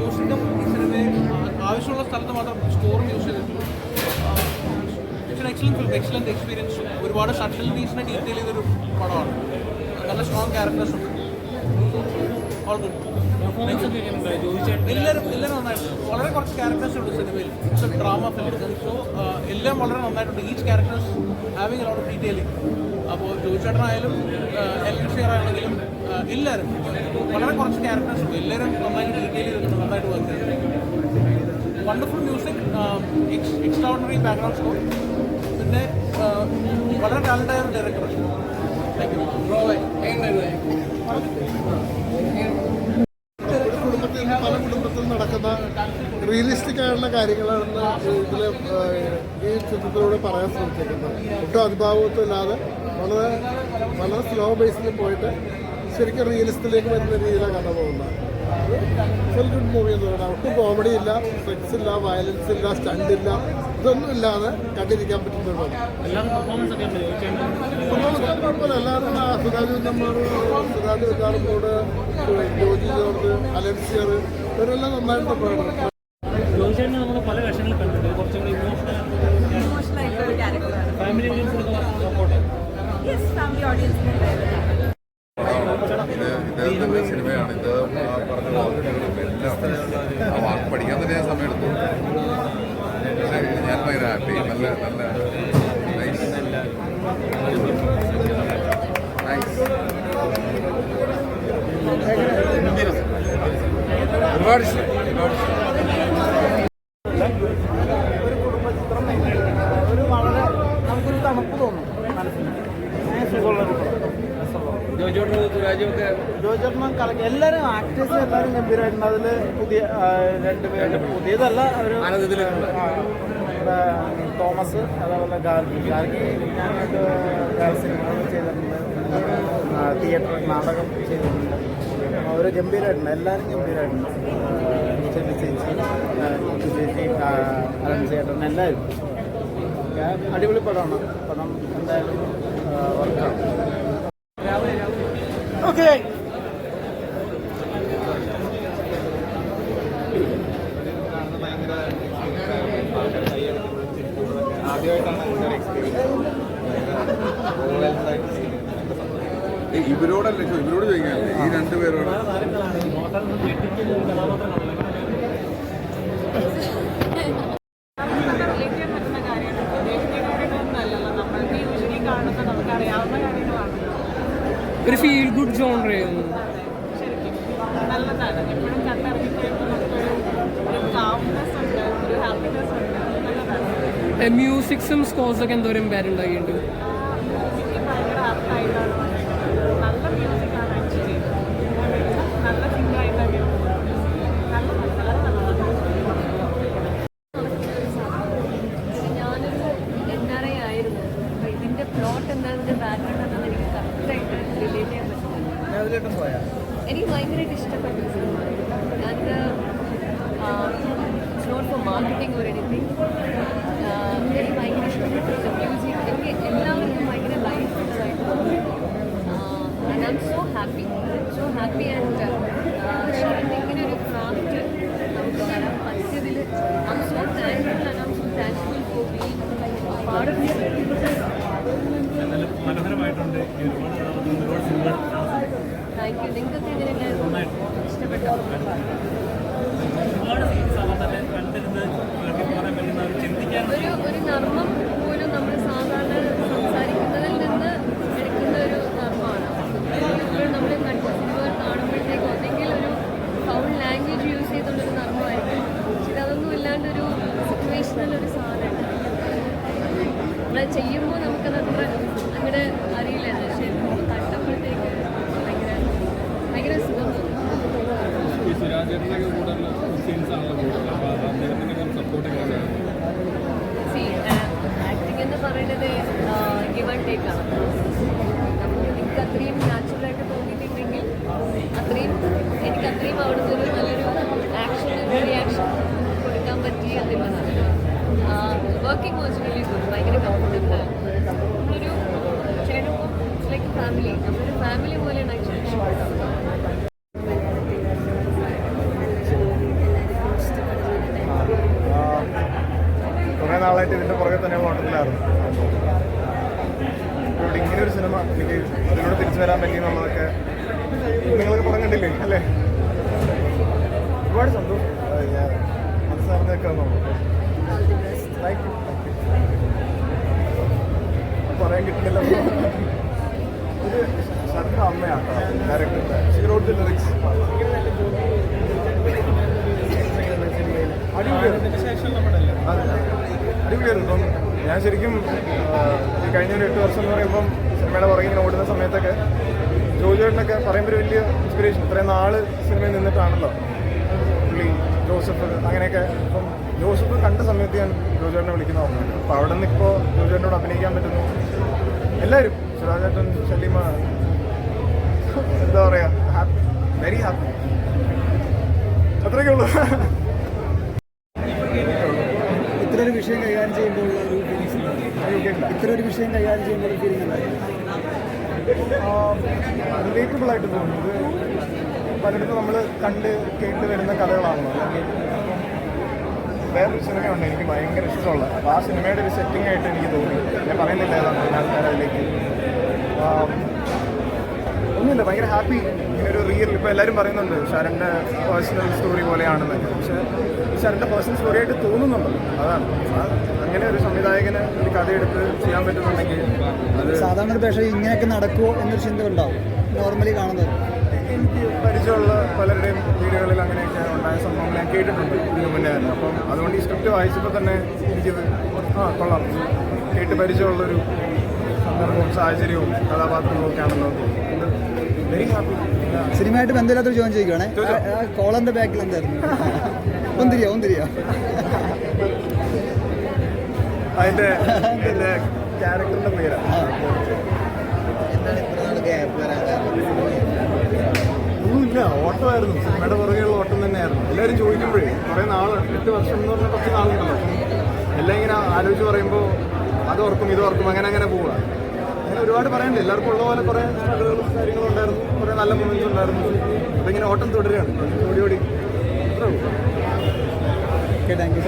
ഈ സിനിമയെ ആവശ്യമുള്ള സ്ഥലത്ത് മാത്രം സ്കോറും യൂസ് ചെയ്തിട്ടുള്ളൂ. It's excellent film excellent experience ഒരുപാട് സട്ടിലിറ്റീസിനെ ഡീറ്റെയിൽ ചെയ്തൊരു പടമാണ്. നല്ല സ്ട്രോങ് ക്യാരക്ടേഴ്സ് ഉണ്ട്. ഓൾ ഗുഡ് എല്ലാവരും എല്ലാവരും നന്നായിട്ടുണ്ട് വളരെ കുറച്ച് ക്യാരക്ടേഴ്സ് ഉണ്ട് സിനിമയിൽ it's a drama film so എല്ലാം വളരെ നന്നായിട്ടുണ്ട്. Each characters having lot of detailing അപ്പോൾ ജോയിച്ചേട്ടനായാലും എൽ ഷെയർ ആണെങ്കിലും എല്ലാവരും വളരെ ക്യാരക്ടേഴ്സ് എല്ലാവരും നന്നായിട്ട് ഡീറ്റെയിൽ ചെയ്തിട്ടുണ്ട് നന്നായിട്ട് വർക്ക് ചെയ്തിട്ടുണ്ട്. Wonderful music extraordinary background score പിന്നെ ആ, വളരെ ടാലന്റായ ഒരു ഡയറക്ടർ താങ്ക് യു കുടുംബത്തിൽ പല കുടുംബത്തിൽ നടക്കുന്ന റിയലിസ്റ്റിക് ആയിട്ടുള്ള കാര്യങ്ങളാണ് ഇതിൽ ഈ ചിത്രത്തിലൂടെ പറയാൻ ശ്രമിച്ചിരിക്കുന്നത് ഒട്ടും അതിഭാവത്വമില്ലാതെ വളരെ വളരെ സ്ലോ ബേസിൽ പോയിട്ട് ശരിക്കും റിയലിസ്റ്റിലേക്ക് വരുന്ന രീതിയിലാണ് കഥ പോകുന്നത്. അത് ഗുഡ് മൂവി എന്ന് പറയുന്നത്. ഒട്ടും കോമഡി ഇല്ല സെക്സ് ഇല്ല വയലൻസ് ഇല്ല സ്റ്റണ്ട് ഇല്ല. ഇതൊന്നും ഇല്ലാതെ കണ്ടിരിക്കാൻ പറ്റുന്ന ഒരു പടം. പെർഫോമൻസ് കുഴപ്പമില്ല. എല്ലാവരും ആ സുരാജ് കുന്നമ്മ സുരാജ് വെക്കാറുമ്പോട് ജോജി ജോർജ് അലൻസിയർ ഇവരെല്ലാം നന്നായിട്ട് പല വേഷങ്ങളിൽ കണ്ടിട്ടുണ്ട്. കുറച്ചും കൂടി ഇമോഷണൽ ക്യാരക്ടറാണ് ഫാമിലി ഓഡിയൻസിനൊക്കെ സപ്പോർട്ട് ഫാമിലി ഓഡിയൻസിന് ഇത് സിനിമയാണ് ഇത് പറഞ്ഞ എല്ലാം ആ വാക്ക് പഠിക്കാൻ തന്നെ ഞാൻ സമയമെടുത്തു. ഞാൻ ഭയങ്കര ഹാപ്പി നല്ല നല്ല ഒരുപാട് സുഖമുള്ള ഒരു ജോയിച്ചോട്ട് സുരാജൊക്കെ ജോജർമ്മൻ കലക്കി എല്ലാവരും ആക്ടേഴ്സ് എല്ലാവരും ഗംഭീരമായിരുന്നു അതിൽ പുതിയ രണ്ടുപേര് രണ്ട് പേര്. പുതിയതല്ല ഒരു തോമസ് അതേപോലെ ഗാർഗി. ഗാർഗി ഞാനായിട്ട് വേറെ സിനിമകൾ ചെയ്തിട്ടുണ്ട്. തിയേറ്റർ നാടകം ചെയ്തിട്ടുണ്ട്. അവർ ഗംഭീരമായിട്ടുണ്ട് എല്ലാവരും ഗംഭീരമായിട്ടുണ്ട് ചേച്ചി ചേച്ചി അരുൺ ചേട്ടൻ എല്ലാവരും അടിപൊളി പടമാണ്. പടം എന്തായാലും വർക്കാണ് ഓക്കെ ഇവരോടല്ല ഇവരോട് ചോദിക്കാനല്ലേ ഈ രണ്ടു പേരോട് റിലേറ്റ് ചെയ്യാൻ പറ്റുന്ന കാര്യമാണ് ഉദ്ദേശിക്കുന്ന കാര്യങ്ങളൊന്നുമല്ലല്ലോ നമ്മൾക്ക് യൂഷ്വലി കാണുന്ന നമുക്കറിയാവുന്ന കാര്യങ്ങളാണ് ഒരു ഫീൽ ഗുഡ് ജോൺ ആയിരുന്നു. നല്ലതാണ്. എപ്പോഴും കണ്ടിറങ്ങി നമുക്കൊരു ഒരു കാംനെസ് ഉണ്ട് ഒരു ഹാപ്പിനെസ് ഉണ്ട് നല്ലതാണ് മ്യൂസിക്സും സ്കോഴ്സൊക്കെ എന്തോരം പേരുണ്ടാക്കിയിട്ടുണ്ട് മ്യൂസിക് ഭയങ്കര ആപ്റ്റായിട്ടാണ് നല്ല മ്യൂസിക്കാണ് ആക്ച്വലി നല്ല സിംഗറായിട്ടാണ് നല്ല നല്ല നല്ലതാണ് ഞാനൊരു എൻ ആർ ഐ ആയിരുന്നു അപ്പോൾ ഇതിന്റെ പ്ലോട്ട് എന്താണെന്ന് ബാക്ക്ഗ്രൗണ്ട് എന്താണെന്ന് എനിക്ക് ഭയങ്കരമായിട്ട് ഇഷ്ടപ്പെട്ടു സിനിമ നോട്ട് ഫോർ മാർക്കറ്റിംഗ് ഒരു എനിത്തിങ് എനിക്ക് ഭയങ്കര ഇഷ്ടപ്പെട്ടു മ്യൂസിക് എനിക്ക് എല്ലാവർക്കും ഭയങ്കര ലൈഫ് ഉള്ളതായിട്ട് തോന്നി and I'm so happy so happy and ശരിക്കും ഇങ്ങനെ ഒരു ക്രാഫ്റ്റ് നമുക്ക് തരാൻ പറ്റിയതിൽ I'm so thankful and I'm so thankful for being part of നല്ല മനോഹരമായിട്ടുണ്ട് ഈ ഒരുപാട് ഒരുപാട് സിനിമകൾ താങ്ക് യു നിങ്ങൾക്കൊക്കെ എങ്ങനെയുണ്ടായിരുന്നു ഇഷ്ടപ്പെട്ടോ ഒരുപാട് സീൻസാണ് തന്നെ കണ്ടിരുന്ന് ഇറക്കി പറയാൻ പറ്റുന്ന ഒരു ചിന്തിക്കാൻ ഒരു ഒരു നർമ്മം പോലും നമ്മൾ സാധാരണ സംസാരിക്കുന്നതിൽ നിന്ന് എടുക്കുന്ന ഒരു നർമ്മമാണ് ഇപ്പോഴും നമ്മൾ കണ്ട സിനിമകൾ കാണുമ്പോഴത്തേക്കും ഒന്നെങ്കിൽ ഒരു ഫൗൾ ലാംഗ്വേജ് യൂസ് ചെയ്തുള്ളൊരു നർമ്മമായിരിക്കും പക്ഷെ അതൊന്നും ഇല്ലാണ്ടൊരു ഒരു സാധനമാണ്. നമ്മൾ ചെയ്യുമ്പോൾ നമുക്കത് അത്ര അങ്ങോട്ട് അറിയില്ല. പക്ഷേ കണ്ടപ്പോഴത്തേക്ക് ഭയങ്കര ഭയങ്കര സുഖം ആക്ടിംഗ് എന്ന് പറയുന്നത് ഗിവൺ ആൻഡ് ടേക്ക് ആണ്. നമുക്ക് അത്രയും നാച്ചുറലായിട്ട് തോന്നിയിട്ടുണ്ടെങ്കിൽ അത്രയും എനിക്ക് അത്രയും അവിടുത്തെ ഫാമിലി. നമ്മളൊരു ഫാമിലി പോലെയാണ് ആക്ച്വലി. കുറേ നാളായിട്ട് ഇതിന്റെ പുറകെ തന്നെ ഹോട്ടലിലായിരുന്നു ഇവിടെ സിനിമ എനിക്ക് തിരിച്ചു വരാൻ പറ്റി എന്നുള്ളതൊക്കെ നിങ്ങൾക്ക് പുറം കണ്ടില്ലേ അല്ലേ? ഒരുപാട് സന്തോഷം. ഞാൻ മനസ്സറിഞ്ഞേക്കാൻ താങ്ക് പറയാൻ കിട്ടില്ല അടിപൊളിയായിരുന്നു ഞാൻ ശരിക്കും കഴിഞ്ഞ ഒരു എട്ട് വർഷം എന്ന് പറയുമ്പം സിനിമയുടെ പുറകെ ഓടുന്ന സമയത്തൊക്കെ ജോജോട്ടിനൊക്കെ പറയുമ്പോൾ ഒരു വലിയ ഇൻസ്പിറേഷൻ ഇത്രയും നാൾ സിനിമയിൽ നിന്നിട്ടാണല്ലോ പുള്ളി ജോസഫ് അങ്ങനെയൊക്കെ ഇപ്പം ജോസഫ് കണ്ട സമയത്ത് ഞാൻ ജോജോട്ടിനെ വിളിക്കുന്ന അപ്പോൾ അവിടെ നിന്ന് ഇപ്പോൾ ജോജോട്ടിനോട് അഭിനയിക്കാൻ പറ്റുന്നു എല്ലാവരും ശിവരാജേട്ടൻ സലീമ എന്താ പറയുക ഹാപ്പി വെരി ഹാപ്പി അത്രയൊക്കെ ഉള്ളൂ. ഇത്ര ഒരു വിഷയം കൈകാര്യം ചെയ്യുമ്പോൾ ഒരു ഫീലിങ്സ് ഇത്ര ഒരു വിഷയം കൈകാര്യം ചെയ്യുമ്പോൾ ഒരു ഫീലിംഗ് റിലേറ്റബിൾ ആയിട്ട് തോന്നുന്നത് പലയിടത്തും നമ്മൾ കണ്ട് കേട്ട് വരുന്ന കഥകളാണല്ലോ വേറൊരു സിനിമയുണ്ട് എനിക്ക് ഭയങ്കര ഇഷ്ടമുള്ള. അപ്പോൾ ആ സിനിമയുടെ ഒരു സെറ്റിംഗ് ആയിട്ട് എനിക്ക് തോന്നി ഞാൻ പറയുന്നില്ല ഏതാണ് ആൾക്കാർ അതിലേക്ക് ആം, ഒന്നുമില്ല ഭയങ്കര ഹാപ്പി ഇങ്ങനൊരു ഒരു റിയൽ ഇപ്പോൾ എല്ലാവരും പറയുന്നുണ്ട് ശരന്റെ പേഴ്സണൽ സ്റ്റോറി പോലെയാണെന്നൊക്കെ പക്ഷേ ശരന്റെ പേഴ്സണൽ സ്റ്റോറി ആയിട്ട് തോന്നുന്നുണ്ട്. അതാണ്. അങ്ങനെ ഒരു സംവിധായകന് ഒരു കഥയെടുത്ത് ചെയ്യാൻ പറ്റുന്നുണ്ടെങ്കിൽ അത് സാധാരണ പക്ഷേ ഇങ്ങനെയൊക്കെ നടക്കുമോ എന്നൊരു ചിന്ത ഉണ്ടാവും. നോർമലി കാണുന്നത്. എനിക്ക് പരിചയമുള്ള പലരുടെയും വീടുകളിൽ അങ്ങനെയൊക്കെ ഉണ്ടായ സംഭവങ്ങൾ ഞാൻ കേട്ടിട്ടുണ്ട് ഇതിനു മുന്നേ തന്നെ. അപ്പം അതുകൊണ്ട് ഈ സ്ക്രിപ്റ്റ് വായിച്ചപ്പോൾ തന്നെ എനിക്കിത് ആ കൊള്ളാം. കേട്ട് പരിചയമുള്ളൊരു സന്ദർഭവും സാഹചര്യവും കഥാപാത്രങ്ങളും ഒക്കെ ആണെന്ന് വെരി ഹാപ്പി സിനിമയായിട്ട് ബന്ധമില്ലാത്തൊരു ജോയിൻ ചോദിക്കുവാണേ കോളറിന്റെ ബാക്കിൽ എന്തായിരുന്നു ഒന്തിരിയോ ഒന്തിരിയോ അതിന്റെ എന്റെ ക്യാരക്ടറിന്റെ പേരാണ്. ഒന്നുമില്ല ഓട്ടമായിരുന്നു. സിനിമയുടെ പുറകെയുള്ള ഓട്ടം തന്നെയായിരുന്നു. എല്ലാവരും ചോദിക്കുമ്പോഴേ കുറേ നാൾ എട്ട് വർഷം എന്ന് പറഞ്ഞാൽ കുറച്ച് നാളുണ്ടല്ലോ. എല്ലാം ഇങ്ങനെ ആലോചിച്ച് പറയുമ്പോൾ അത് ഓർക്കും ഇത് ഓർക്കും അങ്ങനെ അങ്ങനെ പോവുക. ഒരുപാട് പറയാനുണ്ട് എല്ലാവർക്കും ഉള്ള പോലെ കുറേ സ്ട്രഗിളുകളും കാര്യങ്ങളും ഉണ്ടായിരുന്നു. കുറേ നല്ല മൊമെന്റ്സ് ഉണ്ടായിരുന്നു. അതിങ്ങനെ ഓട്ടം തുടരുകയാണ്. ഓടി ഓടി. Okay thank you